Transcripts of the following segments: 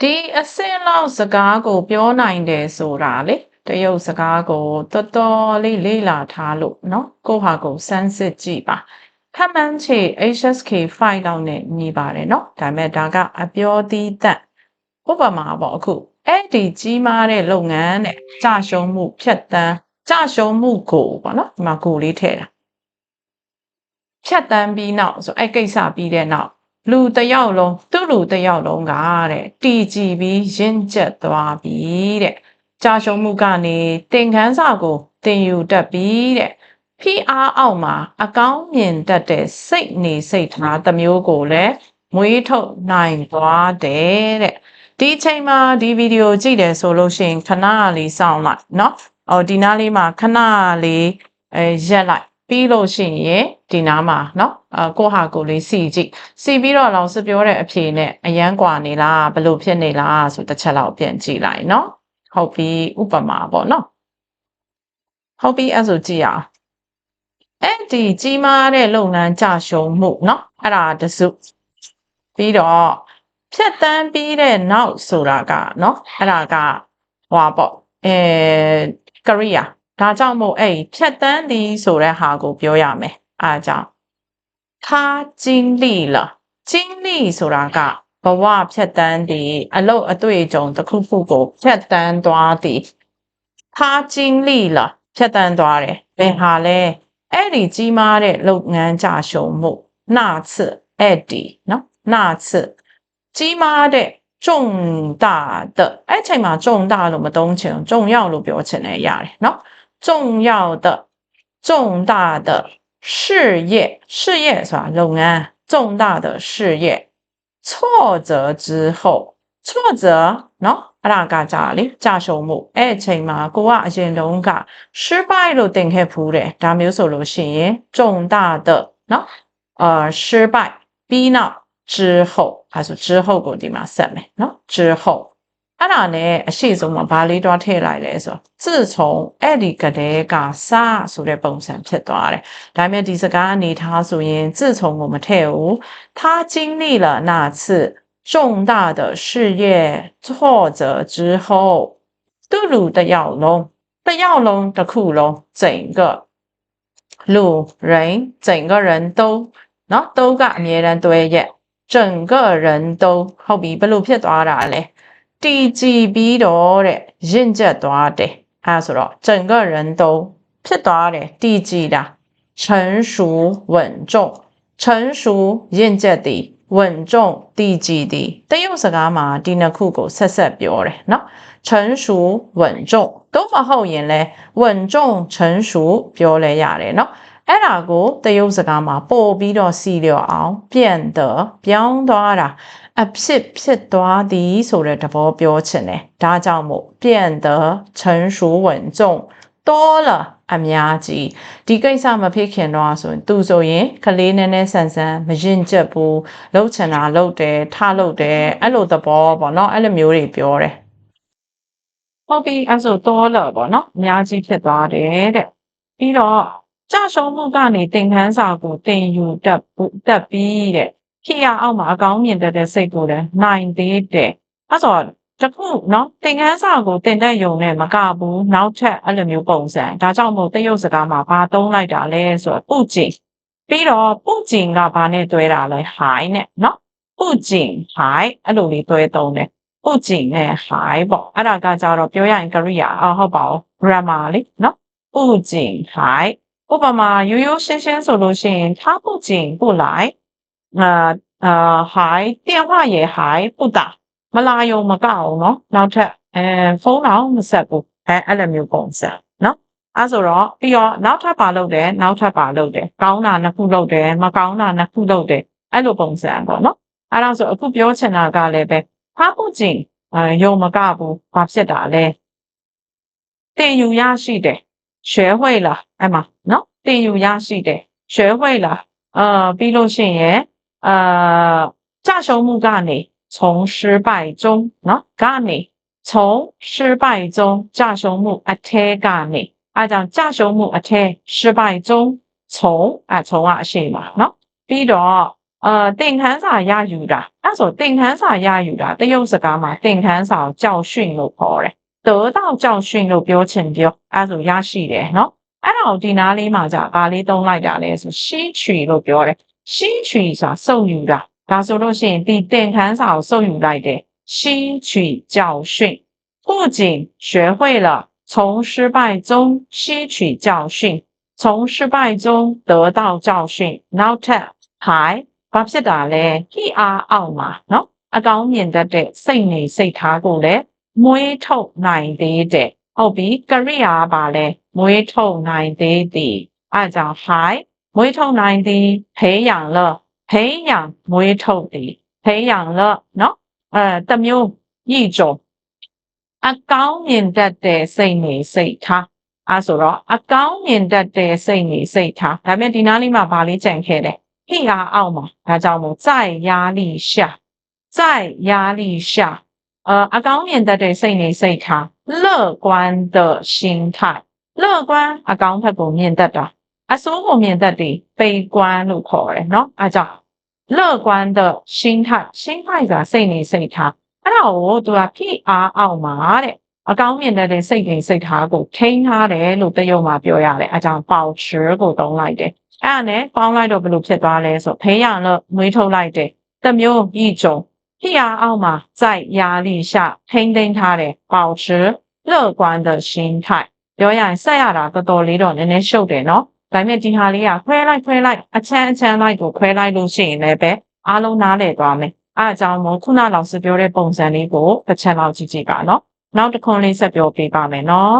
ဒီအစင်းလောက်စကားကိုပြောနိုင်တယ်ဆိုတာလေတရုတ်စကားကိုတော်တော်လေးလေးလာထားလို့เนาะကိုယ့်ဟာကိုယ်စမ်းစစ်ကြည့်ပါခက်မှန်းချေ HSK 5တောင်းနဲ့ညီပါတယ်เนาะဒါပေမဲ့ဒါကအပြောသီးသန့်ဥပမာပေါ့အခုအဲ့ဒီကြီးမားတဲ့လုပ်ငန်းနဲ့ကြာရှုံးမှုဖြတ်တန်းကြာရှုံးမှုကိုပေါ့နော်ဒီမှာကိုလေးထည့်တာဖြတ်တန်းပြီးနောက်ဆိုအဲ့ကိစ္စပြီးတဲ့နောက် လူတစ်ယောက်လုံးသူ့လူတစ်ယောက်လုံးကတဲ့တီကြည်ပြီးရင့်ကျက်သွားပြီတဲ့ကြာရှုံးမှုကနေတင်ခန်းစာကိုတင်ယူတတ်ပြီးတဲ့ဖိအားအောက်မှာအကောင်းမြင်တတ်တဲ့စိတ်နေစိတ်ထားတစ်မျိုးကိုလည်းမွေးထုတ်နိုင်သွားတယ်တဲ့ဒီအချိန်မှာဒီဗီဒီယိုကြည့်တယ်ဆိုလို့ရှိရင်ခဏလေးစောင့်လိုက်เนาะအော်ဒီနားလေးမှာခဏလေးအဲရက်လိုက် ပြီးလို့ရှိရင်ဒီနားမှာเนาะအကိုဟာကိုလေးစီကြည့်စီပြီးတော့လောင်စပြောတဲ့အဖြေနဲ့အရန်กว่าနေလားဘလို့ဖြစ်နေလားဆိုတစ်ချက်လောက်ပြန်ကြည့်လိုက်เนาะဟုတ်ပြီဥပမာပေါ့เนาะဟုတ်ပြီအဲ့ဆိုကြည့်အောင်အဲ့ဒီကြီးမားတဲ့လုပ်ငန်းကြရှုံးမှုเนาะအဲ့ဒါတစုပြီးတော့ဖြတ်တန်းပြီးတဲ့နောက်ဆိုတာကเนาะအဲ့ဒါကဟွာပေါ့အဲကရိယာ ဒါကြောင့်မို့အဲ့ဖြတ်တန်းသည်ဆိုတဲ့ဟာကိုပြောရမယ်အားကြောင့်他经历了经历ဆိုတာကဘဝဖြတ်တန်းသည်အလုတ်အတွေ့အကြုံတစ်ခုခုကိုဖြတ်တန်းသွားသည်他经历了ဖြတ်တန်းသွားတယ်ဘယ်ဟာလဲအဲ့ဒီကြီးမားတဲ့လုပ်ငန်းကြရှုံမှုနာ次အဲ့ဒီနော်နာ次ကြီးမားတဲ့重大的အဲ့ချိန်မှာ重大လို့မသုံးချင်重要လို့ပြောချင်တယ်ရတယ်နော် 重要的、重大的事业，事业是吧？龙啊，重大的事业，挫折之后，挫折喏，阿拉嘎咋哩？咋说木？爱情嘛，古啊先龙嘎，失败了定开铺嘞，他没有说路线，重大的喏，呃，失败，逼闹之后，还是之后过的嘛？什么？喏，之后。အဲ့ဒါနဲ့အရှိဆုံးမှာဘာလေးတွားထည့်လိုက်လဲဆိုတော့自从အဲ့ဒီကတဲ့ကစဆိုတဲ့ပုံစံဖြစ်သွားတယ်။ဒါပေမဲ့ဒီစကားအနေထားဆိုရင်自从ကိုမထည့်ဘူး။他经历了那次重大的事业挫折之后တူလူတယောက်လုံးတယောက်လုံးတစ်ခုလုံး整个လူ人整个人都เนาะ都ကအမြဲတမ်းတွဲရက်整个人都ဟုတ်ပြီဘယ်လိုဖြစ်သွားတာလဲ တည်ကြည်ပြီးတော့တဲ့ရင့်ကျက်သွားတယ်အဲဆိုတော့整个人都ဖြစ်သွားတယ်တည်ကြည်တာ成熟稳重成熟ရင့်ကျက်သည်稳重တည်ကြည်သည်တရုတ်စကားမှာဒီနှစ်ခုကိုဆက်ဆက်ပြောတယ်နော်成熟稳重都မဟုတ်ရင်လဲ稳重成熟ပြောလဲရတယ်နော်အဲ့ဒါကိုတရုတ်စကားမှာပို့ပြီးတော့စီလျော်အောင်ပြန်တော့ပြောင်းသွားတာ အဖြစ်ဖြစ်သွားသည်ဆိုတဲ့သဘောပြောချင်တယ်ဒါကြောင့်မို့变得成熟稳重多了အများကြီးဒီကိစ္စမဖြစ်ခင်တော့ဆိုရင်သူဆိုရင်ကလေးနည်းနည်းဆန်ဆန်မရင်ကျက်ဘူးလှုပ်ချင်တာလှုပ်တယ်ထလှုပ်တယ်အဲ့လိုသဘောပေါ့နော်အဲ့လိုမျိုးတွေပြောတယ်ဟုတ်ပြီအဲ့ဆို多了ပေါ့နော်အများကြီးဖြစ်သွားတယ်တဲ့ပြီးတော့ကြာရှုံးမှုကနေသင်ခန်းစာကိုသင်ယူတတ်တက်ပြီးတဲ့ ဖြစ်ရအောင်မှာအကောင်းမြင်တတ်တဲ့စိတ်ကိုလည်းနိုင်သေးတယ်။အဲဆိုတခုနော်သင်ခန်းစာကိုသင်တတ်ယုံနဲ့မကဘူးနောက်ထပ်အဲ့လိုမျိုးပုံစံဒါကြောင့်မို့တရုတ်စကားမှာဘာသုံးလိုက်တာလဲဆိုတော့ပုကျင်ပြီးတော့ပုကျင်ကဘာနဲ့တွဲတာလဲ high နဲ့နော်ပုကျင် high အဲ့လိုလေးတွဲသုံးတယ်ပုကျင်နဲ့ high ပေါ့အဲ့ဒါကကြတော့ပြောရရင်ကရိယာအဟုတ်ပါဘူး grammar လေးနော်ပုကျင် high ဥပမာရိုးရိုးရှင်းရှင်းဆိုလို့ရှိရင်他不仅不来 အာအာဟိုင်းတင်ဝရေဟိုင်းပုတာမလာယုံမကအောင်เนาะနောက်ထပ်အဲဖုန်းတော့မဆက်ဘူးအဲအဲ့လိုမျိုးပုံစံเนาะအဲဆိုတော့ပြီးတော့နောက်ထပ်ပါလုပ်တယ်နောက်ထပ်ပါလုပ်တယ်ကောင်းတာနှစ်ခုလုပ်တယ်မကောင်းတာနှစ်ခုလုပ်တယ်အဲ့လိုပုံစံပေါ့เนาะအဲ့ဒါဆိုအခုပြောချင်တာကလည်းပဲဖားဖို့ချင်းယုံမကဘူးဘာဖြစ်တာလဲတင်ယူရရှိတယ်ရွှဲဝဲလာအဲ့မှာเนาะတင်ယူရရှိတယ်ရွှဲဝဲလာအာပြီးလို့ရှိရင် 呃，炸手木干呢，从失败中，喏，干呢，从失败中炸手木阿贴干呢，啊讲炸手木阿贴失败中从啊从啊谁嘛，喏，比如呃定看啥也有的，那说定看啥也有的，这又是干嘛？定看啥教训都好嘞，得到教训都表情表，啊说也是的，喏。အဲ့ဒါကိုဒီနားလေးမှာじゃဘာလေးသုံးလိုက်တာလဲဆိုရှင်းချွေလို့ပြောတယ် ရှင်းချွေဆိုတာစုပ်ယူတာဒါဆိုလို့ရှိရင်ဒီသင်ခန်းစာကိုစုပ်ယူလိုက်တယ်吸取教训不仅学会了从失败中吸取教训从失败中得到教训နောက်ထပ်还ဘာဖြစ်တာလဲဟိအားအောက်မှာเนาะအကောင်းမြင်တတ်တဲ့စိတ်နေစိတ်ထားကိုလည်းမွေးထုတ်နိုင်သေးတဲ့ဟုတ်ပြီကရိယာပါလဲမွေးထုတ်နိုင်သေးသည်အဲကြောင့် high မွေးထုတ်နိုင်သည်ဖေးရံလော့ဖေးရံမွေးထုတ်သည်ဖေးရံလော့နော်အဲတမျိုးညိကြုံအကောင်းမြင်တတ်တဲ့စိတ်နေစိတ်ထားအဲဆိုတော့အကောင်းမြင်တတ်တဲ့စိတ်နေစိတ်ထားဒါပေမဲ့ဒီနားလေးမှာဗာလေးကြံခဲ့တယ်ဖိအားအောင်မှာဒါကြောင့်မို့在压力下在压力下呃အကောင်းမြင်တတ်တဲ့စိတ်နေစိတ်ထား乐观的心态乐观အကောင်းဘက်ကိုမြင်တတ်တာ အဆိုးကိုမြင်တတ်တယ်悲观လို့ခေါ်တယ်เนาะအဲကြောင့်乐观的心态心态ဆိုတာစိတ်နေစိတ်ထားအဲ့ဒါကိုသူကဖိအားအောက်မှာတဲ့အကောင်းမြင်တတ်တဲ့စိတ်နေစိတ်ထားကိုထိန်းထားတယ်လို့တရုတ်မှာပြောရတယ်အဲကြောင့်保持ကိုသုံးလိုက်တယ်အဲ့ဒါနဲ့ပေါင်းလိုက်တော့ဘယ်လိုဖြစ်သွားလဲဆိုဖေးရံလို့မွေးထုတ်လိုက်တယ်တမျိုးဤကြုံဖိအားအောက်မှာ在压力下ထိန်းသိမ်းထားတယ်保持乐观的心态ပြောရရင်ဆက်ရတာတော်တော်လေးတော့နည်းနည်းရှုပ်တယ်နော် ဒါပေမဲ့ဒီဟာလေးကခွဲလိုက်ခွဲလိုက်အချမ်းအချမ်းလိုက်ကိုခွဲလိုက်လို့ရှိရင်လည်းပဲအားလုံးနားလည်သွားမယ်အားအကြောင်းမို့ခုနလောက်စပြောတဲ့ပုံစံလေးကိုတစ်ချက်လောက်ကြည့်ကြည့်ပါနော်နောက်တစ်ခွန်းလေးဆက်ပြောပေးပါမယ်နော်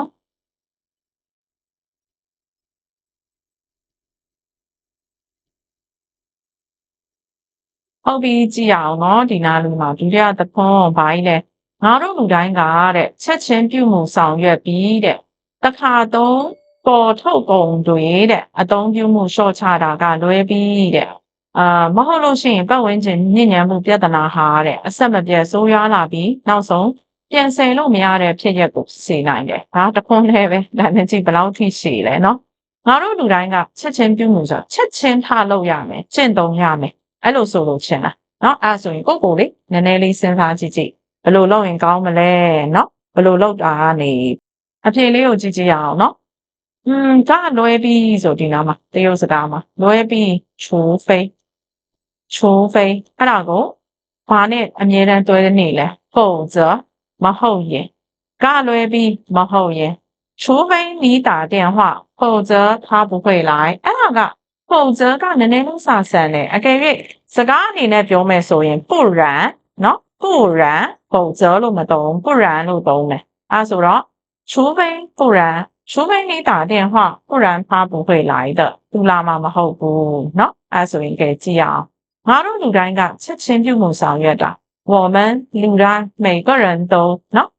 ဟုတ်ပြီကြည့်အောင်နော်ဒီနားလူမှာဒုတိယသခွန်းဘာကြီးလဲငါတို့လူတိုင်းကတဲ့ချက်ချင်းပြုမှုဆောင်ရွက်ပြီးတဲ့တခါသုံး ပေါ်ထုတ်ကုန်တွေတဲ့အသုံးပြုမှုလျှော့ချတာကလွဲပြီးတဲ့အာမဟုတ်လို့ရှိရင်ပတ်ဝန်းကျင်ညဉ့်ညံမှုပြဿနာဟာတဲ့အဆက်မပြတ်ဆိုးရွားလာပြီးနောက်ဆုံးပြန်ဆယ်လို့မရတဲ့ဖြစ်ရက်ကိုစေနိုင်တယ်။ဒါတခွန်းလေးပဲဒါနဲ့ကြည့်ဘယ်လောက်ထိရှည်လဲနော်။ငါတို့လူတိုင်းကချက်ချင်းပြုမှုဆိုချက်ချင်းထလုပ်ရမယ်ကျင့်သုံးရမယ်အဲ့လိုဆိုလို့ချင်းလားနော်အဲ့ဆိုရင်ကိုကိုလေးနည်းနည်းလေးစဉ်းစားကြည့်ကြည့်ဘယ်လိုလုပ်ရင်ကောင်းမလဲနော်ဘယ်လိုလုပ်တာကနေအဖြေလေးကိုကြည့်ကြည့်ရအောင်နော် อืมကလွဲပြီးဆိုဒီနားမှာတရုတ်စကားမှာလွဲပြီးချိုးဖိချိုးဖိအဲ့ဒါကိုဘာနဲ့အမြဲတမ်းတွဲနေလဲဟုတ်则မဟုတ်ရင်ကလွဲပြီးမဟုတ်ရင်除非你打电话否则他不会来အဲ့ဒါက否则ကနည်းနည်းလုံးစာဆန်တယ်အကယ်၍စကားအနေနဲ့ပြောမယ်ဆိုရင်不然နော်不然否则လို့မသုံး不然လို့သုံးတယ်အဲဆိုတော့除非不 说不定你打电话，不然他不会来的。杜拉妈妈后不喏，哎，所以给记啊。马路路人家七千就没上月的，我们路人每个人都喏，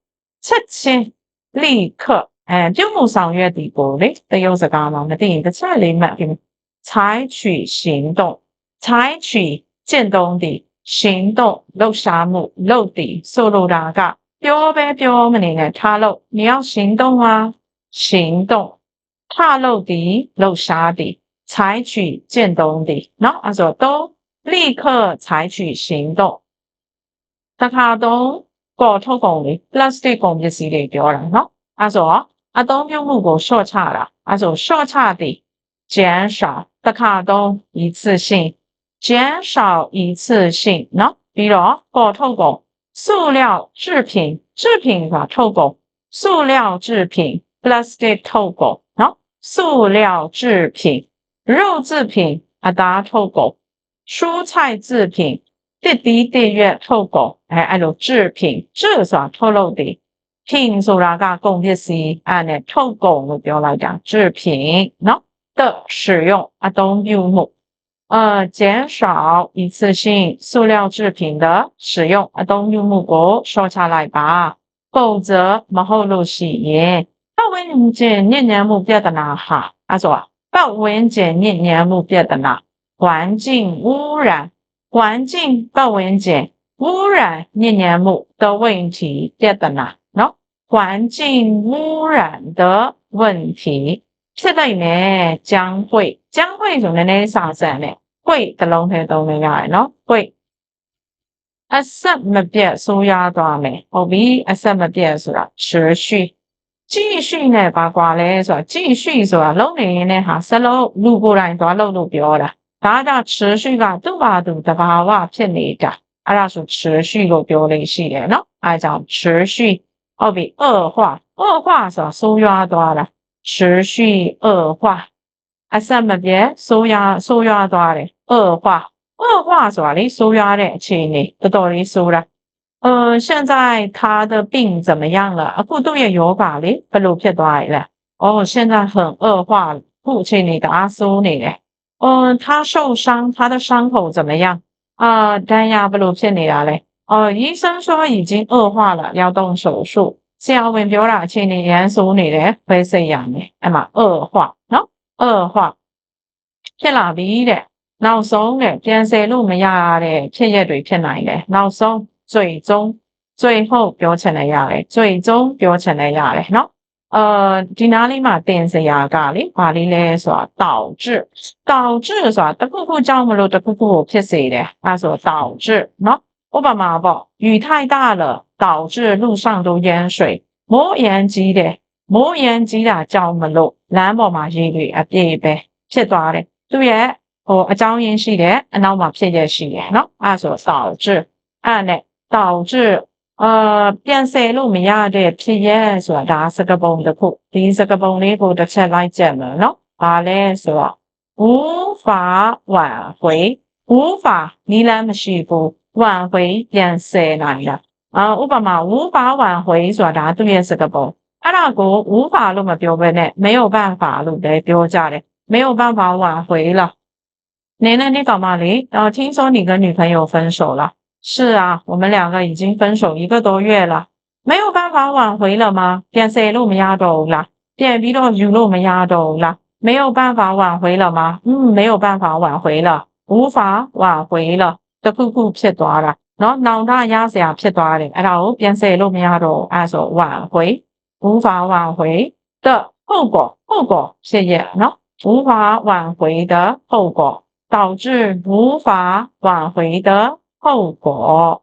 七千立刻哎就没上月的玻璃，这又是干嘛？那电影的这里面，采取行动，采取渐冻的行动，露沙漠露底，瘦露大嘎，标呗标么你呢？他露，你要行动啊！行动怕漏底漏沙底采取进攻的 no 那时都立刻采取行动。大卡都过透功的那是对工具是一点丢人 no 他说啊都用木工说岔了他说说岔的减少大卡都一次性减少一次性。喏比如过透工塑料制品制品的透工塑料制品 Plastic togo 啊塑料制品肉制品 ada togo 蔬菜制品 ddgi togo 还有制品制作 polo 的品说啊大家公平的 say togo 我们不来讲制品喏的使用 adder view 呃减少一次性塑料制品的使用 adder view 说下来吧。否则没后路可言 ပတ်ဝန်းကျင်ညဉ့်ဉန်းမှုပြဿနာဟာအဲဆိုပတ်ဝန်းကျင်ညဉ့်ဉန်းမှုပြဿနာ环境污染环境ပတ်ဝန်းကျင်污染ညဉ့်ဉန်းမှု的问题ပြဿနာနော်环境污染的问题ဖြစ်လိုက်မယ်将会将会ဆိုနည်းနည်းစာဆန်နဲ့会တစ်လုံးထဲသုံးလို့ရတယ်နော်会အဆက်မပြတ်ဆိုးရွားသွားမယ်ဟုတ်ပြီအဆက်မပြတ်ဆိုတာရွှေရွှေ ကြည့်ရှိနဲ့ပါကွာလဲဆိုတာကြည့်ရှိဆိုတာလုံးနေရင်လည်းဟာစလုံးလူကိုယ်တိုင်သွားလို့လို့ပြောတာဒါကြောင့်持续ကသူ့ဘာသူတဘာဝဖြစ်နေတာအဲ့ဒါဆို持续လို့ပြောလို့ရှိတယ်နော်အဲကြောင့်持续ဟုတ်ပြီ恶化恶化ဆိုတာဆိုးရွားသွားတာ持续恶化အဆက်မပြတ်ဆိုးရွားဆိုးရွားသွားတယ်恶化恶化ဆိုတာလေဆိုးရွားတဲ့အခြေအနေတော်တော်လေးဆိုးတာ 呃，现在他的病怎么样了？အခုသူ့ရဲ့ယောဂလေဘယ်လိုဖြစ်သွားပြီလဲ？哦，现在很恶化，目前你的阿苏နေတယ်။嗯，他受伤，他的伤口怎么样？啊，ဒဏ်ရာဘယ်လိုဖြစ်နေတာလဲ？哦，医生说已经恶化了，要动手术。ဆရာဝန်ပြောတာအခြေအနေရန်ဆိုးနေတယ်ခွဲစိတ်ရမယ်။အဲ့မှာ恶化နော်恶化ဖြစ်လာပြီတဲ့။နောက်ဆုံးတဲ့ပြန်ဆယ်လို့မရတဲ့ဖြစ်ရက်တွေဖြစ်နိုင်တယ်။နောက်ဆုံး 最终最后ပြောချင်လည်းရတယ်最终ပြောချင်လည်းရတယ်เนาะ呃ဒီနားလေးမှာတင်စရာကလေဘာလေးလဲဆိုတာ导致导致ဆိုတာတခုခုကြောင့်မလို့တခုခုကိုဖြစ်စေတယ်အဲဆို导致เนาะဥပမာပေါ့雨太大了导致路上都淹水မိုးရမ်းကြီးတယ်မိုးရမ်းကြီးတာကြောင့်မလို့လမ်းပေါ်မှာရေတွေအပြည့်ပဲဖြစ်သွားတယ်သူရဲ့ဟိုအကြောင်းရင်းရှိတယ်အနောက်မှာဖြစ်ရရှိတယ်เนาะအဲဆို导致အဲ့နဲ့ 导致呃ပြန်ဆယ်လို့မရတဲ့ဖြစ်ရက်ဆိုတာဒါစကပုံတစ်ခုဒီစကပုံလေးကိုတစ်ချက်လိုက်ကြည့်မယ်နော်။ဘာလဲဆိုတော့无法挽回无法နီးလမ်းမရှိဘူး挽回ပြန်ဆယ်နိုင်တာအာဥပမာ无法挽回ဆိုတာဒါသူ့ရဲ့စကပုံအဲ့ဒါကို无法လို့မပြောဘဲနဲ့没有办法လို့လည်းပြောကြတယ်没有办法挽回了နင်းနဲ့နေကောင်မလေးအော်听说你跟女朋友分手了 是啊，我们两个已经分手一个多月了，没有办法挽回了吗？变色鹿，我们压倒了；变 B 哆熊，我们压倒了，没有办法挽回了吗？嗯，没有办法挽回了，无法挽回了，这后果撇短了。老老大压谁啊？撇短的。然后变色鹿，我们压倒，按照挽回，无法挽回的后果，后果谢谢。喏，无法挽回的后果导致无法挽回的。后果